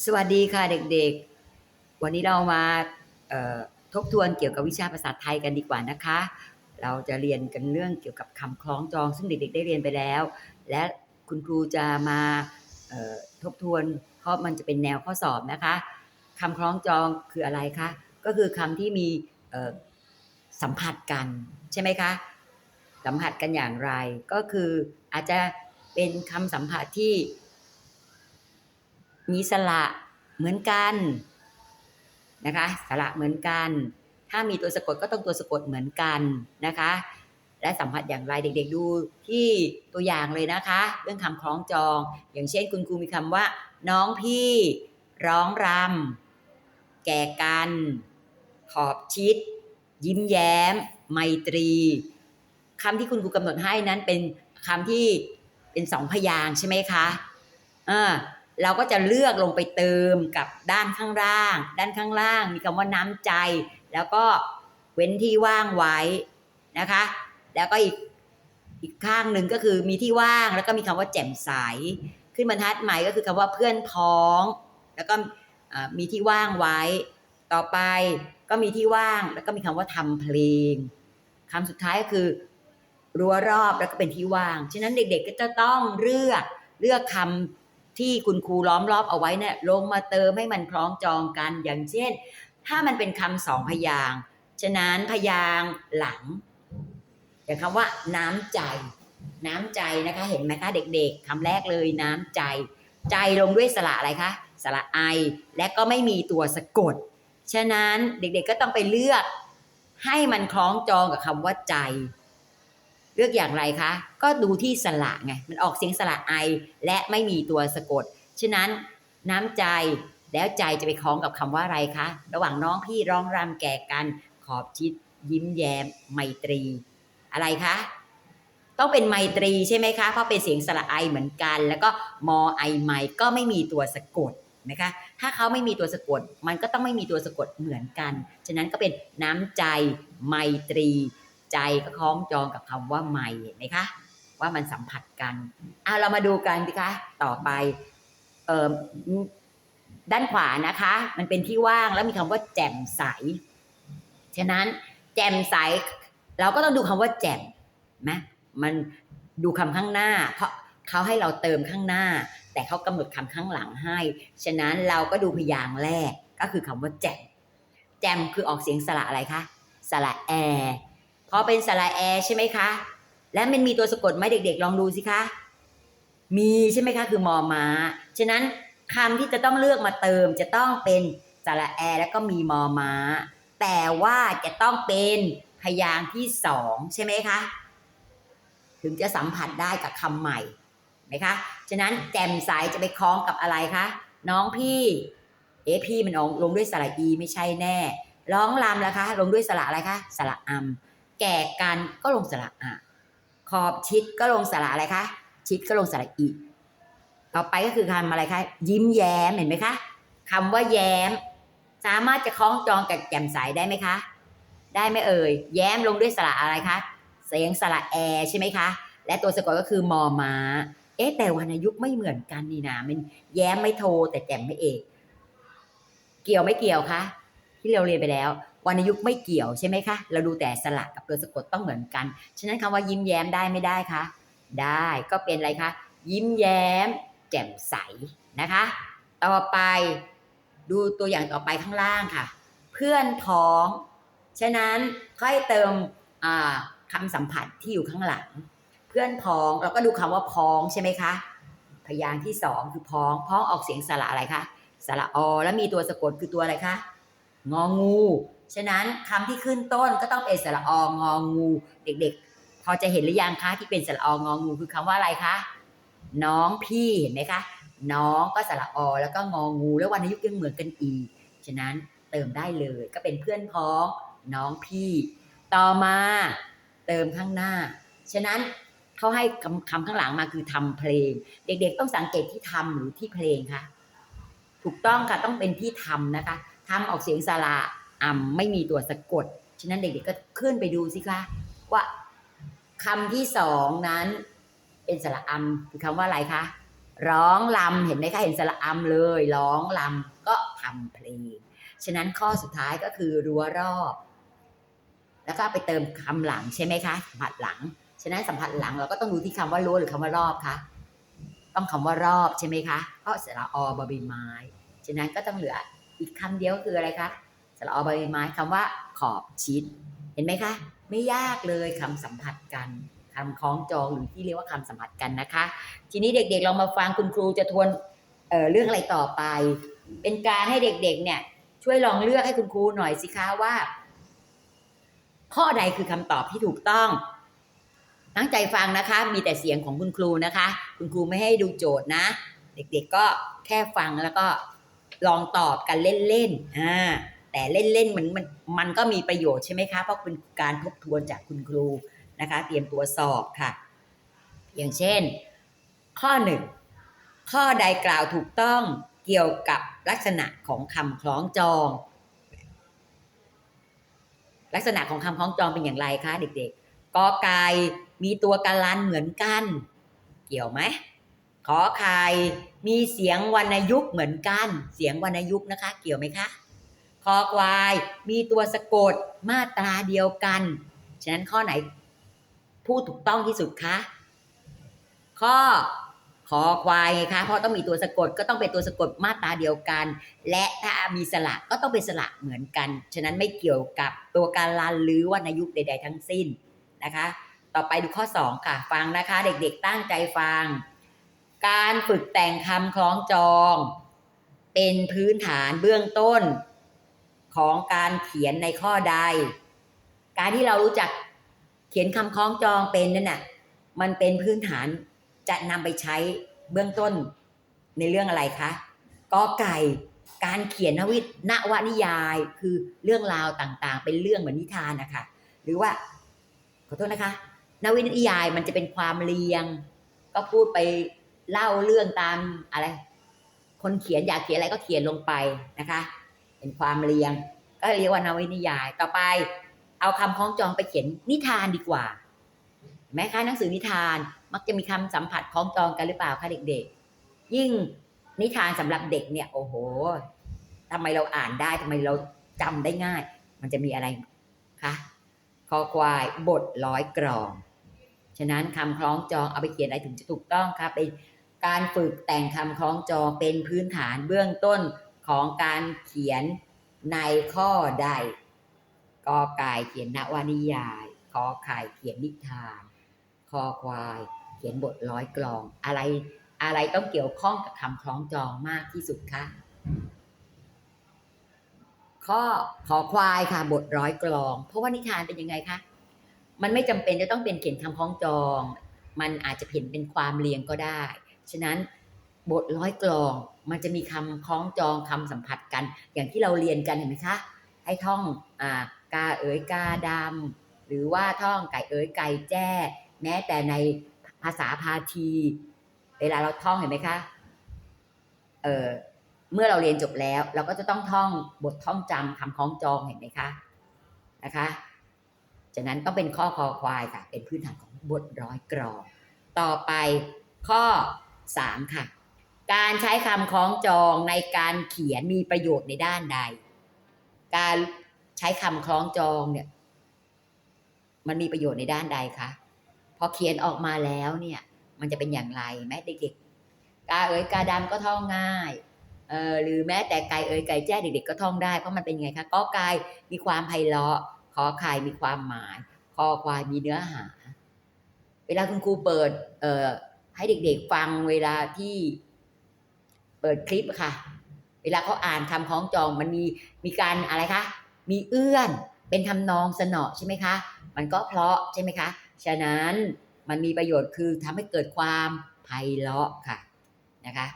สวัสดีค่ะเด็กๆ วันนี้เรามาทบทวนเกี่ยวกับวิชาภาษาไทยกันดีกว่านะคะ เราจะเรียนกันเรื่องเกี่ยวกับคำคล้องจอง ซึ่งเด็กๆ ได้เรียนไปแล้ว และคุณครูจะมาทบทวนเพราะมันจะเป็นแนวข้อสอบนะคะคำคล้องจองคืออะไรคะ ก็คือคำที่มีสัมผัสกันใช่ไหมคะ สัมผัสกันอย่างไร ก็คืออาจจะเป็นคำสัมผัสที่ มีสระเหมือนกันนะคะสระเหมือนกัน ถ้ามีตัวสะกดก็ต้องตัวสะกดเหมือนกันนะคะ และสัมผัสอย่างไรเด็กๆดูที่ตัวอย่างเลยนะคะ เรื่องคำคล้องจอง อย่างเช่นคุณครูมีคำว่า น้องพี่ ร้องรำแก่กัน ขอบชิด ยิ้มแย้ม ไมตรีคำที่คุณครูกำหนดให้นั้นเป็นคำที่เป็นสองพยางค์ใช่ไหมคะอ่า เราก็จะเลือกลงไปเติมกับด้านข้างล่าง ด้านข้างล่าง มีคำว่าน้ำใจ แล้วก็เว้นที่ว่างไว้นะคะ แล้วก็อีกอีกข้างหนึ่งก็คือมีที่ว่างแล้วก็มีคำว่าแจ่มใส ขึ้นบรรทัดใหม่ก็คือคำว่าเพื่อนพ้อง แล้วก็มีที่ว่างไว้ ต่อไปก็มีที่ว่างแล้วก็มีคำว่าทำเพลงคำสุดท้ายก็คือรั้วรอบแล้วก็เป็นที่ว่าง ฉะนั้นเด็กๆก็จะต้องเลือกเลือกคำ ที่คุณครูล้อมรอบเอาไว้เนี่ยลงมาเติมให้มันคล้องจองกัน อย่างเช่น ถ้ามันเป็นคำสองพยางฉะนั้นพยางหลังอย่างคำว่า น้ำใจ น้ำใจนะคะ เห็นไหมคะ เด็กๆคำแรกเลยน้ำใจ ใจลงด้วยสระอะไรคะสระไอและก็ไม่มีตัวสะกด ฉะนั้นเด็กๆก็ต้องไปเลือกให้มันคล้องจองกับคำว่าใจ เลือกอย่างไรคะ ก็ดูที่สระไง มันออกเสียงสระไอและไม่มีตัวสะกด ฉะนั้นน้ำใจแล้วใจจะไปคล้องกับคำว่าอะไรคะ ระหว่างน้องพี่ร้องรำแก่กันขอบชิด ยิ้มแย้มไมตรี อะไรคะ ต้องเป็นไมตรีใช่ไหมคะ เพราะเป็นเสียงสระไอเหมือนกัน แล้วก็มอไอไมก็ไม่มีตัวสะกดนะคะ ถ้าเขาไม่มีตัวสะกด มันก็ต้องไม่มีตัวสะกดเหมือนกัน ฉะนั้นก็เป็นน้ำใจไมตรี ใจก็คล้องจองกับคำว่าไมเห็นไหมคะ ว่ามันสัมผัสกันเอาเรามาดูกันสิคะต่อไปเอ่อด้านขวานะคะ มันเป็นที่ว่างแล้วมีคำว่าแจ่มใส ฉะนั้นแจ่มใส เราก็ต้องดูคำว่าแจ่มไหมมันดูคำข้างหน้า เพราะเขาให้เราเติมข้างหน้า แต่เขากำหนดคำข้างหลังให้ ฉะนั้นเราก็ดูพยางค์แรกก็คือคำว่าแจ่มแจ่มคือออกเสียงสระอะไรคะสระแอ พอเป็นสระแอใช่ไหมคะ และมันมีตัวสะกดไหมเด็ก ๆ ลองดูสิคะ มีใช่ไหมคะคือมอม้า ฉะนั้นคำที่จะต้องเลือกมาเติมจะต้องเป็นสระแอแล้วก็มีมอม้า แต่ว่าจะต้องเป็นพยางค์ที่สองใช่ไหมคะ ถึงจะสัมผัสได้กับคำใหม่ไหมคะ ฉะนั้นแจ่มใสจะไปคล้องกับอะไรคะ น้องพี่ เอพี่มันลงด้วยสระอีไม่ใช่แน่ ร้องรำล่ะคะ ลงด้วยสระอะไรคะ สระอัม แก่กันก็ลงสระอะขอบชิดก็ลงสระอะไรคะชิดก็ลงสระอีต่อไปก็คือคำอะไรคะยิ้มแย้มเห็นไหมคะคำว่าแย้ม สามารถจะคล้องจองกับแจ่มใสได้ไหมคะ ได้ไหมเอ่ยแย้มลงด้วยสระอะไรคะเสียงสระแอใช่ไหมคะ และตัวสะกดก็คือมอมาเอ๊ะแต่วรรณยุกต์ไม่เหมือนกันนี่นะมันแย้มไม่โทแต่แจ่มไม่เอก เกี่ยวไม่เกี่ยวคะที่เราเรียนไปแล้ว วรรณยุกต์ไม่เกี่ยวใช่ไหมคะเราดูแต่สระกับตัวสะกดต้องเหมือนกัน ฉะนั้นคำว่ายิ้มแย้มได้ไม่ได้คะได้ก็เป็นอะไรคะยิ้มแย้ม แจ่มใสนะคะ ต่อไปดูตัวอย่างต่อไปข้างล่างค่ะ เพื่อนพ้อง ฉะนั้นค่อยเติมอ่าคำสัมผัสที่อยู่ข้างหลัง เพื่อนพ้องเราก็ดูคำว่าพ้องใช่ไหมคะพยางค์ที่สองคือพ้องพ้องออกเสียงสระอะไรคะสระอแล้วมีตัวสะกดคือตัวอะไรคะงองู ฉะนั้นคำที่ขึ้นต้นก็ต้องเป็นสระององู เด็กๆ พอจะเห็นหรือยังคะที่เป็นสระององูคือคำว่าอะไรคะน้องพี่เห็นไหมคะ น้องก็สระอแล้วก็งองู แล้ววรรณยุกต์ยังเหมือนกันอีก ฉะนั้นเติมได้เลยก็เป็นเพื่อนพ้องน้องพี่ ต่อมาเติมข้างหน้า ฉะนั้นเขาให้คำคำข้างหลังมาคือทำเพลง เด็กๆ ต้องสังเกตที่ทำหรือที่เพลงคะถูกต้องค่ะต้องเป็นที่ทำนะคะทำออกเสียงสระ อ่ำไม่มีตัวสะกด ฉะนั้นเด็กๆก็ขึ้นไปดูสิคะว่าคำที่สองนั้น เป็นสระอัมคือคำว่าอะไรคะ ร้องลำเห็นไหมคะเห็นสระอำเลย ร้องลำก็ทำเพลง ฉะนั้นข้อสุดท้ายก็คือรั้วรอบ แล้วก็ไปเติมคำหลังใช่ไหมคะสัมผัสหลัง ฉะนั้นสัมผัสหลังเราก็ต้องดูที่คำว่ารั้วหรือคำว่ารอบคะต้องคำว่ารอบใช่ไหมคะเพราะสระอบใบไม้ ฉะนั้นก็ต้องเหลืออีกคำเดียวคืออะไรคะ สระอใบไม้คำว่าขอบชิด เห็นไหมคะ ไม่ยากเลยคำสัมผัสกันคำคล้องจองหรือที่เรียกว่าคำสัมผัสกันนะคะ ทีนี้เด็กๆลองมาฟังคุณครูจะทวนเเรื่องอะไรต่อไป เป็นการให้เด็กๆเนี่ย ช่วยลองเลือกให้คุณครูหน่อยสิคะว่า ข้อใดคือคำตอบที่ถูกต้องตั้งใจฟังนะคะ มีแต่เสียงของคุณครูนะคะ คุณครูไม่ให้ดูโจทย์นะ เด็กๆก็แค่ฟังแล้วก็ลองตอบกันเล่นๆอ่า แต่เล่นๆมันมันมันก็มีประโยชน์ใช่ไหมคะ เพราะเป็นการทบทวนจากคุณครูนะคะ เตรียมตัวสอบค่ะ อย่างเช่น ข้อหนึ่งข้อใดกล่าวถูกต้องเกี่ยวกับลักษณะของคำคล้องจอง ลักษณะของคำคล้องจองเป็นอย่างไรคะเด็กๆกอไก่มีตัวการันเหมือนกัน เกี่ยวไหมขอไข่มีเสียงวรรณยุกต์เหมือนกัน เสียงวรรณยุกต์นะคะ เกี่ยวไหมคะ คอควาย มีตัวสะกดมาตราเดียวกัน ฉะนั้นข้อไหนพูดถูกต้องที่สุดคะ ข้อคอควายไงคะ เพราะต้องมีตัวสะกดก็ต้องเป็นตัวสะกดมาตราเดียวกัน และถ้ามีสระก็ต้องเป็นสระเหมือนกัน ฉะนั้นไม่เกี่ยวกับตัวการลันหรือวรรณยุกต์ใด ๆ ทั้งสิ้นนะคะ ต่อไปดูข้อ 2 ค่ะ ฟังนะคะ เด็กๆตั้งใจฟัง การฝึกแต่งคำคล้องจอง เป็นพื้นฐานเบื้องต้น ของการเขียนในข้อใด การที่เรารู้จักเขียนคำคล้องจองเป็นนั่นน่ะมันเป็นพื้นฐานจะนำไปใช้เบื้องต้นในเรื่องอะไรคะกอไก่การเขียนนวินวนิยายคือเรื่องราวต่างๆ เป็นเรื่องเหมือนนิทานนะคะหรือว่าขอโทษนะคะ นวนิยายมันจะเป็นความเรียง ก็พูดไปเล่าเรื่องตามอะไร คนเขียนอยากเขียนอะไรก็เขียนลงไปนะคะ เป็นความเรียง ก็เรียกว่านวนิยาย ต่อไป เอาคำคล้องจองไปเขียนนิทานดีกว่าเห็นไหมคะหนังสือนิทานมักจะมีคำสัมผัสคล้องจองกันหรือเปล่าคะเด็กๆ ยิ่งนิทานสำหรับเด็กเนี่ยโอ้โหทำไมเราอ่านได้ทำไมเราจำได้ง่าย มันจะมีอะไรคะคอควายบทร้อยกรอง ฉะนั้นคำคล้องจองเอาไปเขียนอะไรถึงจะถูกต้องครับเป็นการฝึกแต่งคำคล้องจองเป็นพื้นฐานเบื้องต้น ของการเขียนในข้อใดกอไก่เขียนนวนิยายขอไข่เขียนนิทาน คอควาย เขียนบทร้อยกลอง อะไรอะไรต้องเกี่ยวข้องกับคำคล้องจองมากที่สุดคะข้อขอควายค่ะ บทร้อยกลอง เพราะว่านิทานเป็นยังไงคะมันไม่จำเป็นจะต้องเป็นเขียนคำคล้องจอง มันอาจจะเห็นเป็นความเรียงก็ได้ ฉะนั้น บทร้อยกลอง มันจะมีคำคล้องจองคำสัมผัสกัน อย่างที่เราเรียนกันเห็นไหมคะให้ท่องอ่ากาเอ๋ยกาดำหรือว่าท่องไก่เอ๋ยไก่แจ้ แม้แต่ในภาษาพาที เวลาเราท่องเห็นไหมคะเออเมื่อเราเรียนจบแล้ว เราก็จะต้องท่องบทท่องจำคำคล้องจองเห็นไหมคะนะคะจากนั้นต้องเป็นข้อคอควายค่ะ เป็นพื้นฐานของบทร้อยกรอง ต่อไปข้อ 3 ค่ะ การใช้คำคล้องจองในการเขียนมีประโยชน์ในด้านใด การใช้คำคล้องจองเนี่ย มันมีประโยชน์ในด้านใดคะพอเขียนออกมาแล้วเนี่ย มันจะเป็นอย่างไรแม้เด็กๆกาเอ๋ยกาดำก็ท่องง่ายเออหรือแม้แต่ไก่เอ๋ยไก่แจ้เด็กๆก็ท่องได้เพราะมันเป็นไงคะก็ไก่มีความไพเราะขอไข่มีความหมายคอควายมีเนื้อหา เวลาคุณครูเปิดเอ่อให้เด็กๆฟังเวลาที่ เปิดคลิปค่ะ เวลาเขาอ่านคำคล้องจองมันมีมีการอะไรคะ มีเอื้อน เป็นทำนองสนอใช่ไหมคะ มันก็เพราะใช่ไหมคะ ฉะนั้นมันมีประโยชน์คือทำให้เกิดความไพเราะค่ะนะคะ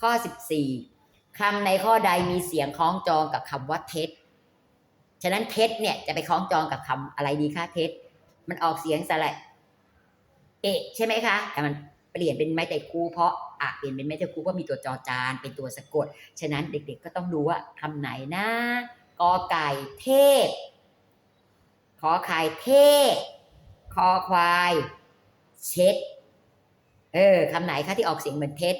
ข้อ 14คำในข้อใดมีเสียงคล้องจองกับคำว่าเท็จ ฉะนั้นเท็จเนี่ยจะไปคล้องจองกับคำอะไรดีคะเท็จ มันออกเสียงสระเอะใช่ไหมคะ แต่มัน เปลี่ยนเป็นไม้แต่คูเพราะอะเปลี่ยนเป็นไม้แต่คูเพราะมีตัวจอจานเป็นตัวสะกด ฉะนั้นเด็กๆก็ต้องดูว่าคำไหนนะกอไก่เทพขอไข่เทพคอควายเช็ด เออคำไหนคะที่ออกเสียงเหมือนเท็จ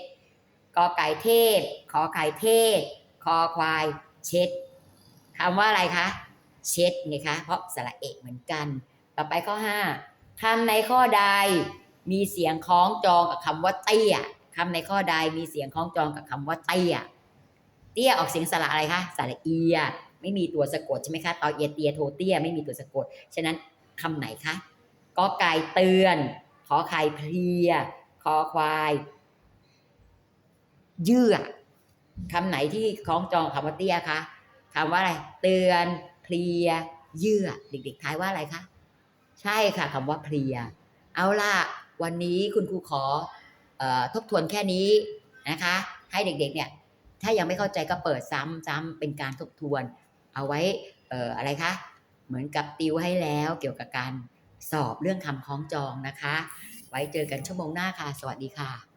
กอไก่เทพขอไข่เทพคอควายเช็ดคำว่าอะไรคะเช็ดไงคะ เพราะสระเอกเหมือนกัน ต่อไปข้อห้าคำในข้อใด มีเสียงคล้องจองกับคำว่าเตี้ยคำในข้อใดมีเสียงคล้องจองกับคำว่าเตี้ย เตี้ยออกเสียงสระอะไรคะสระเอีย ไม่มีตัวสะกดใช่ไหมคะตอเอียเตียโทเตี้ยไม่มีตัวสะกด ฉะนั้นคำไหนคะกอไก่เตือน ขอไข่เพลีย คอควาย เยื่อคำไหนที่คล้องจองคำว่าเตี้ยคะคำว่าอะไร เตือนเพลีย เยื่อ เด็กๆทายว่าอะไรคะ ใช่ค่ะคำว่าเพลีย เอาล่ะ วันนี้คุณครูขอออทบทวนแค่นี้นะคะ ให้เด็กๆเนี่ยถ้ายังไม่เข้าใจก็เปิดซ้ำซ้ำเป็นการทบทวน เอาไว้อออะไรคะ เหมือนกับติวให้แล้วเกี่ยวกับการสอบเรื่องคำคล้องจองนะคะ ไว้เจอกันชั่วโมงหน้าค่ะ สวัสดีค่ะ